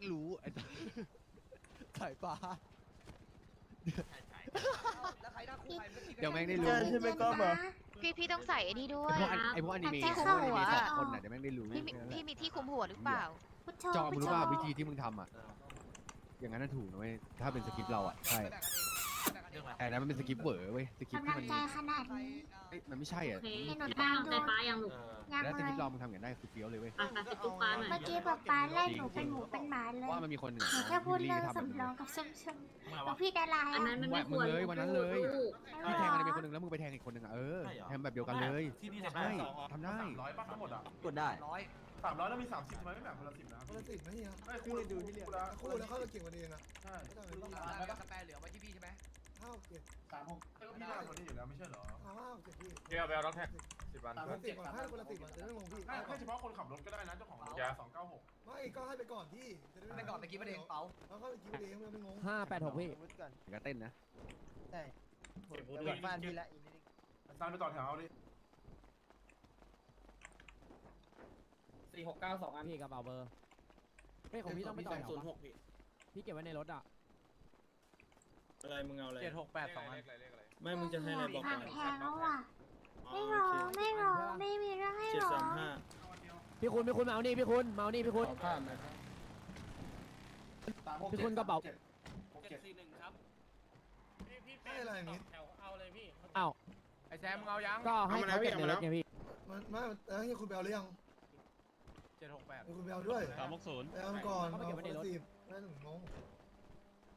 งรู้ไอ้สัสสายฟ้า แล้วใครหน้าคู่ใครมื่อกี้เดี๋ยวแม่งได้รู้ ใช่ไหมก็มาพี่พี่ต้องใส่ไอ้นี่ด้วไอ้ย พวกอนิไอ้พวกอนิเมะแจ็คพวกเข้าอนิหัวเมะสองคนน่ะเดี๋ยวแม่งได้รู้พี่มีพี่มีที่คุมหัวหรือเปล่า พุทโธจอมพุทรู้โธว่าวิธีที่มึงทำอะ อย่างนั้นน่ะถูกนะเว้ยถ้าเป็นสคริปต์เราอะใช่ แต่นั้นมันเป็นสคริปต์เวอร์เว้ยสคริปต์กำที่ลังมันใจขนาดนี้ เอ้ยมันไม่ใช่อะโอเคให้หนูพี่ตามตั้งใจดูป้ายังลูกยังแล้วสเลคริปยต์เรามึงทำอย่างได้คือเฟี้ยวเลยเว้ย อะตัดสิปุ๊บป้าหน่อยเมื่อกี้ป๊าป๊าไล่หนูเป็นหมูเป็นหมาเลยว่ามันมีคนหนึ่งหนูแค่พูดเรื่องที่ทำแบบสำรนั้องนกับส้มชมแล้วพี่ดาราอันนั้นมันไม่ควรมึงเลยวันนั้นเลยลูกพี่แทงอะไรเป็นคนหนึ่งแล้วมึงไปแทงอีกคนหนึ่งอะเออแทงแบบเดียวกันเลย ที่นี่ใช่ทำได้ สามร้อยป่ะทั้งหมดอะกดได้ ร้อยสามร้อยแล้วมีสามสิบทำไมไม่แบ่งคนละสิบนะคนละสิบนะเฮียไม่คู่ดูที่เรียนคู่แล้วเขาจะเก่งกว่านี้เองอะใช่ ไม่ต้องแล้วต้องก็สแปร์เหลือไว้ที่พี่ใช่ไหม ห้าเจ็ดสามหกก็พี่ได้คนนี้อยู่แล้วไม่ใช่เหรอเอาห้าเจ็ดพี่เดี๋ยวไปเอาล็อกแท็กสิบวัน คนละสิบก่อนให้คนละสิบก่อนจะได้งงพี่ไม่ไม่เฉพาะคนขับรถก็ได้นะเจ้าของรถสองเก้าหกไม่ก็ให้ไปก่อนพี่จะได้ไปก่อนตะกี้ประเด็นเป๋าแล้วก็ตะกี้ประเด็นไม่ไม่งงห้าแปดหกพี่ก็เต้นนะบ้านพี่ละซานไปต่อแถวเอาดิสี่หกเก้าสองอันพี่กระเป๋าเบอร์เฮ้ยของพี่ต้องไปต่อแถวปะพี่เก็บไว้ในรถอะ อะไรมึงเอาอะไรเจ็ดหกแปดสองอันไม่มึงจะให้อะไรบอกหัก่อกนแพงแล้วอะไม่รอไม่รอไม่มีเรื่องให้เจ็ดรอสามห้าพี่คุณพี่คุณมาเอานี่พี่คุณมาเอานี่พี่คุณข้ามนะครับพี่คุณกระเป๋าหกเจ็ดให้อะไรอย่างงี้อ้าวไอแซมมึงเอายังก็ให้เขาเก็บในรถไงพี่มันไม่เอ้ยคุณไปเอาหรือยังเจ็ดหกแปดคุณไปเอาด้วยสามหกศูนย์ไปเอาก่อนเอาคนละสิบไม่ถึงงง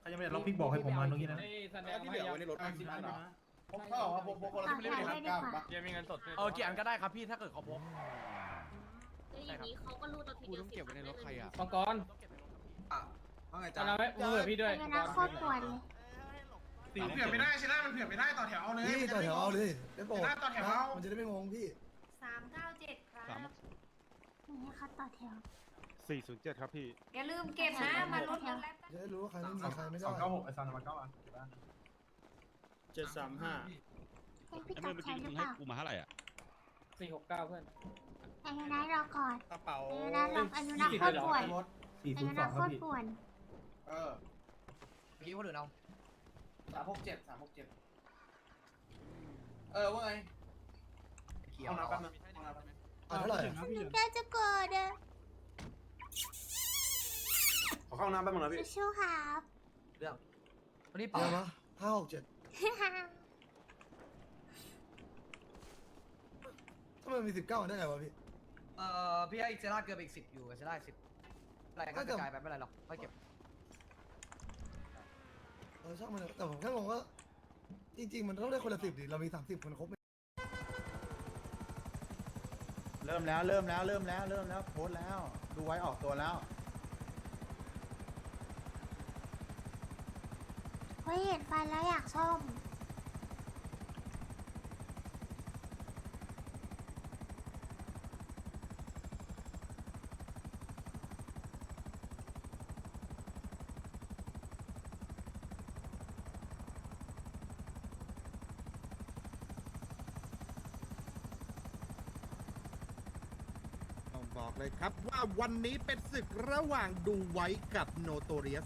ใครยังไม่ได้ล็อกพิกบอกให้ผมมาตรงนี้นะแสดงที่เหลือไว้ในรถสิบอันเหรอผมเข้าครับผมผมคนละเอาสิบแพงได้ดีกว่าเกมมีเงินสดเออกี่อันก็ได้ครับพี่ถ้าเกิดเขาพกแล้วอย่างนี้เขาก็รูดเราทีกูเดียวต้องเก็บไว้ในรถใครอะมังกรว่าไงจะจ๊ะเราไม่มือพี่ด้วยเป็นนะโคตรปวดเลยเผื่อไม่ได้ใช่ไหมมันเผื่อไม่ได้ต่อแถวเอาเลยพี่ต่อแถวเอาเลยได้โปรดต่อแถวเอามันจะได้ไม่งงพี่สามเก้าเจ็ดครับนี่ให้เขาต่อแถว สี่ศูนย์เจ็ดครับพี่ อย่าลืมเก็บนะมาลดแถวจะได้รู้ว่าใครไม่มีใครไม่สได้องเก้าหกไอ้ซานมาเก้าอันเจ็ดสามห้าให้พี่ต่อแถวหรือเปล่ากูมาเท่าไหร่อะสี่หกเก้าเพื่อนไอ้ยูไนท์รอก่อนกระเป๋าไอ้ยูไนท์รอไอ้ยูไนท์โคตรปวดสี่ไอ้ศูยูนย์ไนสองท์คโครับตรพี่ปวดเออเมื่อกี้คนอื่นเอาสามหกเจ็ดสามหกเจ็ดเออว่าไงเขียวเอาน้ำแป๊บนึงเอาเท่าไหร่หนูได้จะเกิดอะ ขอเข้าน้ำแป๊บนึงนะพี่ชู้ครับวันนี้เป๋าเดี๋ยวมาห้าหกเจ็ดทำไมมีสิบเก้าได้ไงวะพี่ เอ่อพี่ให้เซร่าเกินไปอีกสิบอยู่เซร่าสิบอะไรก็กระจายไปไม่เป็นไรหรอกค่อยเก็บเออช่างมันเถอะแต่ผมแค่งงว่า จริง ๆ มันต้องได้คนละสิบดิเรามีสามสิบคนครบไหม ริ่มแล้วเริ่มแล้วเริ่มแล้วเริ่มแล้วโพสต์แล้ว ดูไว้ออกตัวแล้ว เฮ้ยเห็นไฟแล้วอยากซ่อม บอกเลยครับ ว่าวันนี้เป็นศึกระหว่างดูไว้กับโนโตเรียส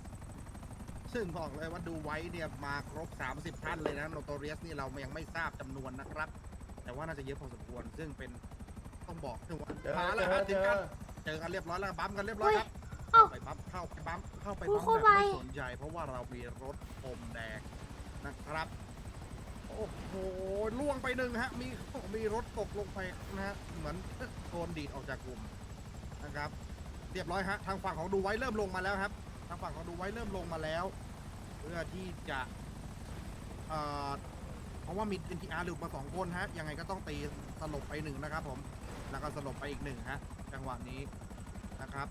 ซึ่งบอกเลยว่าดูไว้เนี่ยมาครบ 30 ท่านเลยนะโนโตเรียสนี่เรายังไม่ทราบจำนวนนะครับ แต่ว่าน่าจะเยอะพอสมควร ซึ่งเป็นต้องบอกถึงว่ามาแล้วครับถึงกันเจอกันเรียบร้อยแล้วบัมกันเรียบร้อยครับเอ้าไปบัมเข้าไปบัมเข้าไปโอ้บัมโคแบบตรไวไม่สนใจเพราะว่าเรามีรถพรมแดงนะครับโอ้โหล่วงไปหนึ่งฮะ มีมีรถตกลงไปนะฮะ เหมือนโดนดีดออกจากกลุ่ม นะครับเรียบร้อยฮะทางฝั่งของดูไว้เริ่มลงมาแล้วครับ ทางฝั่งของดูไว้เริ่มลงมาแล้ว เพื่อที่จะเอ่อเพราะว่ามี NTR หลุดมาสองคนฮะยังไงก็ต้องตีสลบไปหนึ่งนะครับ ผมแล้วก็สลบไปอีกหนึ่งฮะจังหวะนี้นะครับ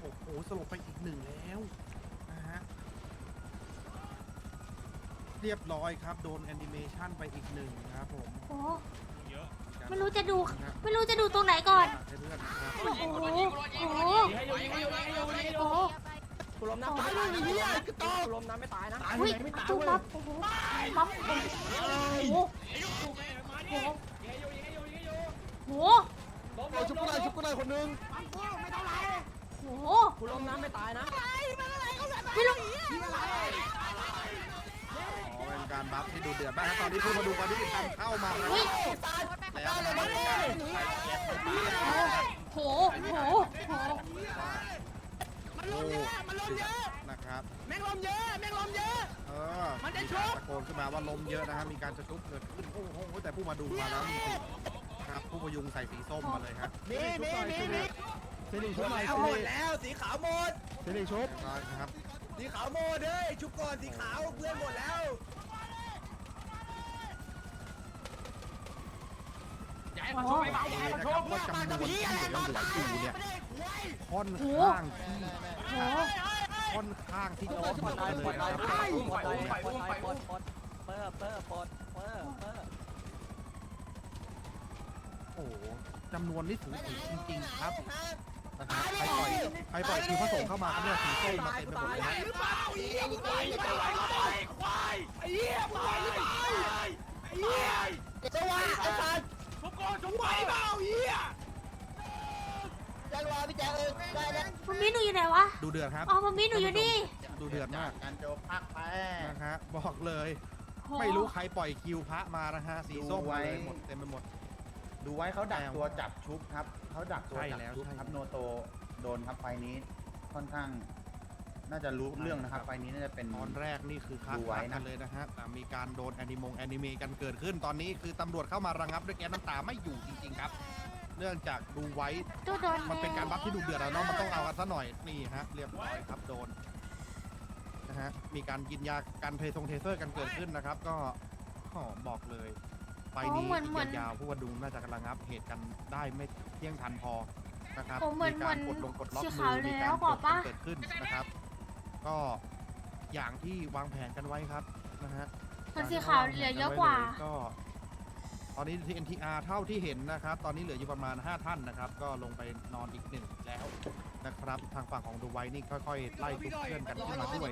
โอ้โหสลบไปอีกหนึ่งแล้วนะฮะเรียบร้อยครับ โดนแอนิเมชันไปอีกหนึ่งนะครับผมโอ้ ไม่รู้จะดู ไม่รู้จะดูตรงไหนก่อนให้เพื่อนนะครับโอ้โห โอ้โหยิงให้อยู่ยิงให้อยู่ยิงให้อยู่ยิงให้อโอ้ยู่โหกูล้มน้ำตายเลยเฮียกระตอกล้มน้ำไม่ตายนะอุ้ยจุ๊บป๊อปโอ้โหป๊อปโอ้โหโอ้โหยิงให้อยู่ยิงให้อยู่ยิงให้อยู่โหล้มเอาชุบกูหน่อยชุบกูหน่อยคนนึงโหโอ้โหกูลงน้ำไม่ตายนะพี่ลุงอ๋อเป็น การบัฟที่ดูเดือดมากครับตอนนี้ผู้มาดูกันที่การเข้ามาแล้วอุ้ยแล้วนะครับเป็นการใช้แก๊สไฟฟ้โหโหโหโอ้มันลมเยอะนะครับแม่งลมเยอะแม่งลมเยอะเออมันจะชุบตะโกนขึ้นมาว่าลมเยอะนะครับมีการจะชุบเกิดขึ้นโอ้โหแต่ผู้มาดูมาแล้วมีสิครับผู้พยุงใส่สีส้มมาเลยครับมีมีมีมีสิริชุบหน่อยเอาหมดแล้วสีขาวหมดสิริชุบครับสีขาวหมดเฮ้ยชุบก่อนสีขาวเพื่อนหมดแล้ว โอ้โหนี่นะครับว่าจำนวนที่เหลือเหลืออยู่เนี่ยค่อนข้างที่ค่อนข้างที่จะเยอะเลยนะครับโอ้โหจำนวนนี่สูสีจริงๆครับนะครับใครปล่อยใครปล่อยคือผสมเข้ามาเนี่ยสีส้มมาเต็มไปหมดเลย ไหวเปล่าเหี้ยจังหวะพี่แจ๊คเองได้แล้วมันมีหนูอยู่ไหนวะ ดูเดือดครับ อ๋อมันมีหนูอยู่นี่ ดูเดือดมากการโจพักไป นะฮะบอกเลยโหไม่รู้ใครปล่อยคิวพระมานะฮะสีส้มดูไว้ มาเลยหมดเต็มไปหมด ดูไว้เขาดักตัวจับชุบครับเขาดักตัวใช่จับแล้วชุบใช่ครับโนโตโดนครับไฟนี้ค่อนข้าง น่าจะรู้เรื่องนะครับไฟนี้น่าจะเป็น ตอนแรกนี่คือคักดูไว้คักนะ กันเลยนะฮะแต่มีการโดนแอนิมงแอนิเมกันเกิดขึ้นตอนนี้คือตำรวจเข้ามาระงับด้วยแก๊สน้ำตาไม่อยู่จริงๆครับ เนื่องจากดูไว้ตัวโดนมันเป็นการบัฟที่ดูเดือดแล้วเนาะมันต้องเอากันซะหน่อยนี่ฮะเรียบร้อยครับโดนนะฮะมีการกินยากันเททงเทเซอร์กันเกิดขึ้นนะครับ ก็ขอบอกเลยไฟนี้โอ้เหมือนเหมือนยาวๆผู้ว่าดูน่าจะกำลังงับเหตุกันได้ไม่เที่ยงทันพอนะครับโอ้เหมือนการกดเหมืลอนงกดล็อกสีมืขาวอมีแล้การวกบอกดปะกันเกิดขึ้นนะครับ ก็อย่างที่วางแผนกันไว้ครับนะฮะมันสีขาวเหลือเยอะกว่า ก็ ตอนนี้ที่ NTR เท่าที่เห็นนะครับ ตอนนี้เหลืออยู่ประมาณ 5 ท่านนะครับ ก็ลงไปนอนอีกหนึ่งแล้วนะครับ ทางฝั่งของดูไว้นี่ค่อยๆไล่ทุกเพื่อนกันขึ้นมาด้วย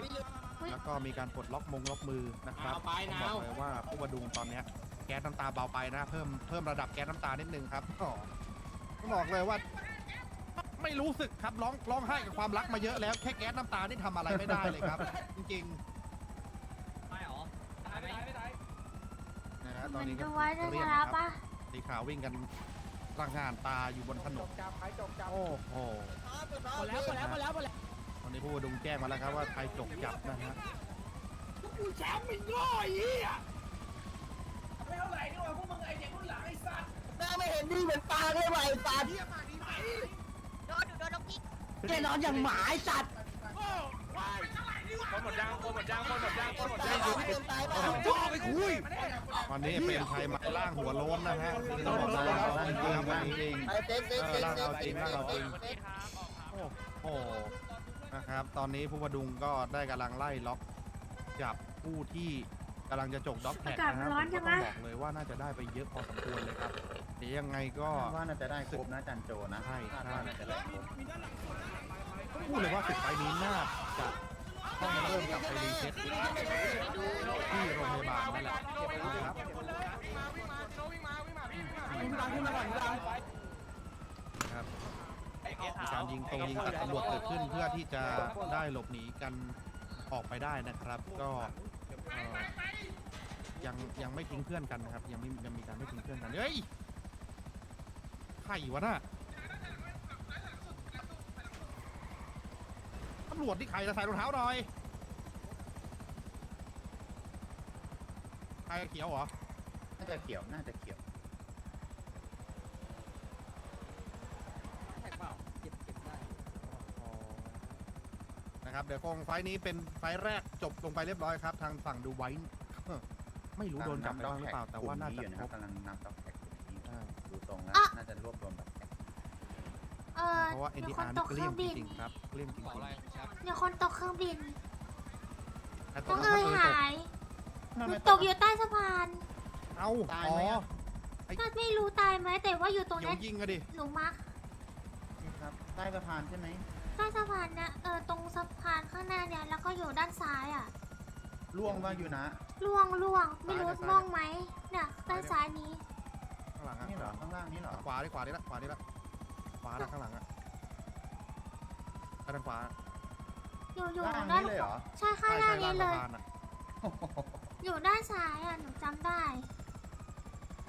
แล้วก็มีการปลดล็อกมงล็อกมือนะครับผมบอกเลยว่าผู้บดุงตอนเนี้ยแก๊สน้ำตาเบาไปนะ เพิ่มเพิ่มระดับแก๊สน้ำตานิดนึงครับก็ต้องบอกเลยว่า ไม่รู้สึกครับร้องร้องไห้กับความรักมาเยอะแล้วแค่แก๊สน้ำตานี่ทำอะไรไม่ได้เลยครับ จริงๆนะฮะตอนนี้ก็ดูไว้ด้วยเรียนะกคนะรับครับปะสีขาววิ่งกันร่างงานตาอยู่บนถนนจับใครจบจับโอ้โหหมดแล้วหมดแล้วหมดแล้วหมดแล้วตอนนี้ผู้ดุงแจ้งมาแล้วครับว่าใครจกจับนะฮะกูแชมป์ไม่ง่อยเหี้ยไม่เท่าไหร่นี่หว่าพวกมึงไอ้เด็กรุ่นหลังไอ้สัตว์หน้าไม่เห็นดีเหมือนปลาเลยว่ะไอ้สัตว์โดนโดนลงยิง แกนอนอย่างหมาไอ้สัตว์คนหมดยางคนหมดยางคนหมดยางคนหมดยางจ่อไปคุยวันนี้เป็นใครมาล่างหัวโล้นนะฮะต้องบอกเลยว่าร่างจริงครับวันนี้จริงเออร่างเอาจริงร่างเอาจริงโอ้โหนะครับ ตอนนี้ผู้ประดุงก็ได้กำลังไล่ล็อกจับผู้ที่กำลังจะจกด็อกแท็กนะครับผมก็ต้องบอกเลยว่าน่าจะได้ไปเยอะพอสมควรเลยครับเดี๋ยวยังไงก็ว่าน่าจะได้ครบนะจันโจนะใช่ใช่ พูดเลยว่าศึกไฟนี้น่าจะต้องเริ่มกลับไปรีเซ็ตที่โรงพยาบาลนั่นแหละนะครับวิ่งมาวิ่งมาก่อนวิ่งมาครับมีการยิงตรงยิงตัดตำรวจเกิดขึ้นเพื่อที่จะได้หลบหนีกันออกไปได้นะครับ ก็เอ่อยังยังไม่ทิ้งเพื่อนกันนะครับ ยังไม่ยังมีการไม่ทิ้งเพื่อนกันเฮ้ยใครวะน่ะ ตำรวจที่ใครจะใส่รองเท้าหน่อยใครเขียวเหรอ น่าจะเขียว น่าจะเขียวนะครับเดี๋ยวกองไฟล์นี้เป็นไฟล์แรกจบลงไปเรียบร้อยครับ ทางฝั่งดูไว้ ไม่รู้โดนจับไปบ้างหรือเปล่าแต่ว่าน่าจะอยู่นะคครรับ บกำลังนับด็อกแท็กอยู่อ่า ดูตรงแล้วอะน่าจะรวบรวมด็อกแท็กเออเพราะว่ามีคน NDR ตนี่กเกเคลี้รื่ยองงจบินริงๆครับเกลี้ยงจริงมีคนตกเครื่องบินๆแต่ตน้ออนงนั้นเอ๋ยก็หายหนูตกอยู่ใต้สะพานเอ้าตายอ๋อไหมอะก็ไม่รู้ตายไหมแต่ว่าอยู่ตรงเดี๋ยนั้วนยิงอะดิ หนูมาร์คนี่ครับใต้สะพานใช่ไหมใต้สะพานนะเออตรงสะพานข้างหน้าเนี่ยแล้วก็อยู่ด้านซ้ายอะล่วงว่าอยู่นะล่วงล่วงไม่รู้ม่วงไหมเนี่ยด้านซ้ายนี้ข้างหลังอะนี่เหรอข้างล่างนี่เหรอขวาดิขวาดิละขวาดิละ ขวาละข้างหลังอะทางขวาอยู่อยู่ล่างด้านี้นเลยเหรอใช่ค่ะใช่ด้าใช่นล่านี้งเลสะยพานอะอยู่ด้านซ้ายอะหนูจำได้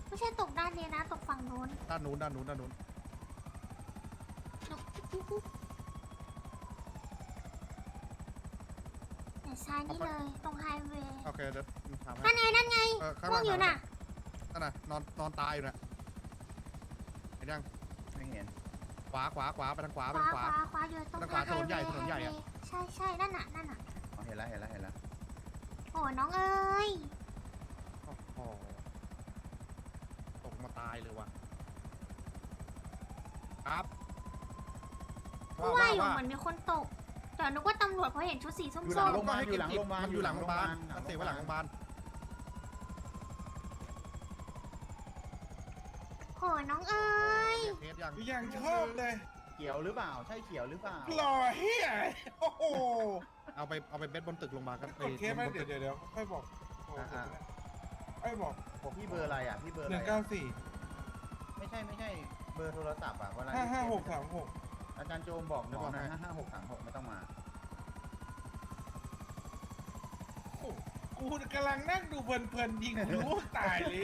ไม่ใช่ตกด้านนี้นะ ตกฝั่งนู้นด้านนู้นด้านนู้นด้านนู้นหนูเนี่ยซ้ายนี่เลย ตรงไฮเวย์โอเคเดี๋ยวถามนั่ให้นไงนั่นไงเออข้างพวล่ากงอยู่น่ะ นั่นน่ะนอนนอนตายอยู่น่ะเห็นยังไม่เห็น ขวาขวาขวาไปทางขวาขไปวาทางขขวา วาขวาอยู่ตรงทางขวาไฮถนนใหญ่เวย์ถนนใหญ่อะไฮเวย์ใช่ใช่นั่นน่ะนั่นน่ะอ๋อเห็นแล้วเห็นแล้วเห็นแล้วโอ้น้องเอ้ยโอ้โหตกมาตายเลยว่ะครับเพราะว่าอยู่เหมือนมีคนตก แต่นึกว่าตำรวจเพราะเห็นชุดสีส้มอยู่หๆลังโรงพยาบาลอยู่หลังโรงพยาบาลมันอยู่หลังโรงพยาบาลหลังโรงพยาบาลมันเสียไว้หลังโรงพยาบาลโอ้น้องเอ้ย เคสยังยังชอบเลยเขียวหรือเปล่า ใช่เขียวหรือเปล่า หล่อเฮียโอ้โหเอาไปเอาไปเบสบนตึกโรงพยาบาลกันกดเคสไหมเดี๋ยวเดี๋ยวเดี๋ยวค่อยบอกค่อยบอกพี่เบอร์อะไรอะพี่เบอร์หอะไรนึ่งอะเก้าสี่ไม่ใช่ไม่ใช่เบอร์โทรศัพท์อะเวลาห้าห้าหกสามหกอาจารย์โจมบอกหมอนะห้าห้าหกสามหกไม่ต้องมา กูกำลังนั่งดูเพลินๆยิงรู้ตายเลย